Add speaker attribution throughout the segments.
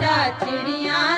Speaker 1: चिड़िया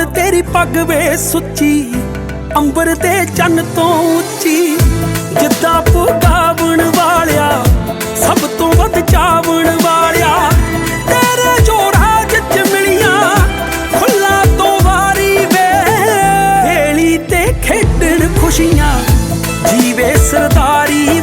Speaker 1: ਬਾਬਲ ਤੇਰੀ ਪੱਗ ਵੇ ਸੁੱਚੀ, ਅੰਬਰ ਤੇ ਚੰਨ ਤੋਂ ਉੱਚੀ। ਜਿੱਦਾਂ ਪੁਗਾਵਣ ਵਾਲਿਆ, ਸਭ ਤੋਂ ਵੱਧ ਚਾਵਣ ਵਾਲਿਆ। ਤੇਰੇ ਜੋ ਰਾਜ ਚ ਮਿਲੀਆਂ, ਖੁੱਲਾ ਤੋਂ ਵਾਰੀ ਵੇ। ਵੇਲੀ ਤੇ ਖੇਡਣ ਖੁਸ਼ੀਆਂ, ਜੀਵੇ ਸਰਦਾਰੀ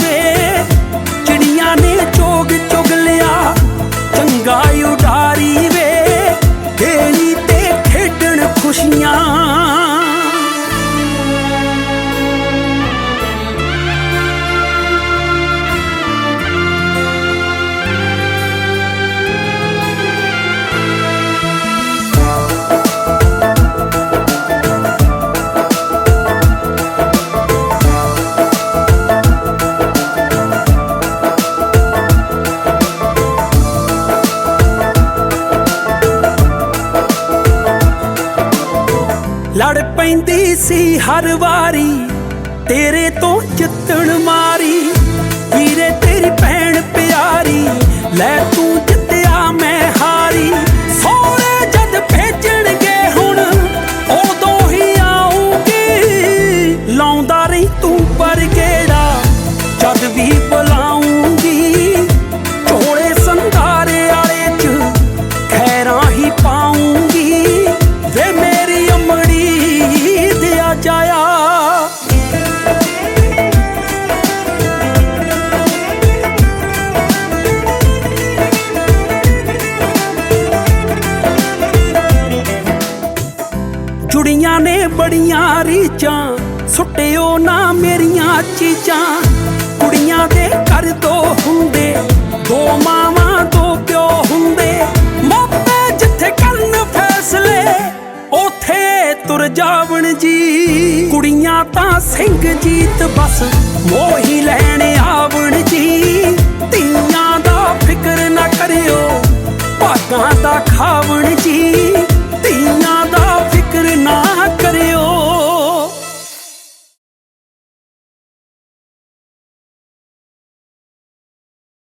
Speaker 1: ਲੜ ਪੈਂਦੀ ਸੀ ਹਰ ਵਾਰੀ ਤੇਰੇ ਤੋਂ ਜਿੱਤਣ ਮਾਰੀ ਵੀਰੇ ਤੇਰੀ ਭੈਣ ਪਿਆਰੀ ਲੈ ਬੜੀਆਂ ਰੀਚਾਂ ਸੁੱਟਿਓ ਨਾ ਮੇਰੀਆਂ ਚੀਜ਼ਾਂ। ਕੁੜੀਆਂ ਦੇ ਘਰ ਦੋ ਹੁੰਦੇ, ਦੋ ਮਾਵਾਂ, ਦੋ ਪਿਓ ਹੁੰਦੇ। ਮਾਪੇ ਜਿੱਥੇ ਕਰਨ ਫੈਸਲੇ ਉਥੇ ਤੁਰ ਜਾਵਣ ਜੀ। ਕੁੜੀਆਂ ਤਾਂ ਸਿੰਘ ਜੀਤ ਬਸ, ਮੋਹੀ ਲੈਣ ਆਵਣ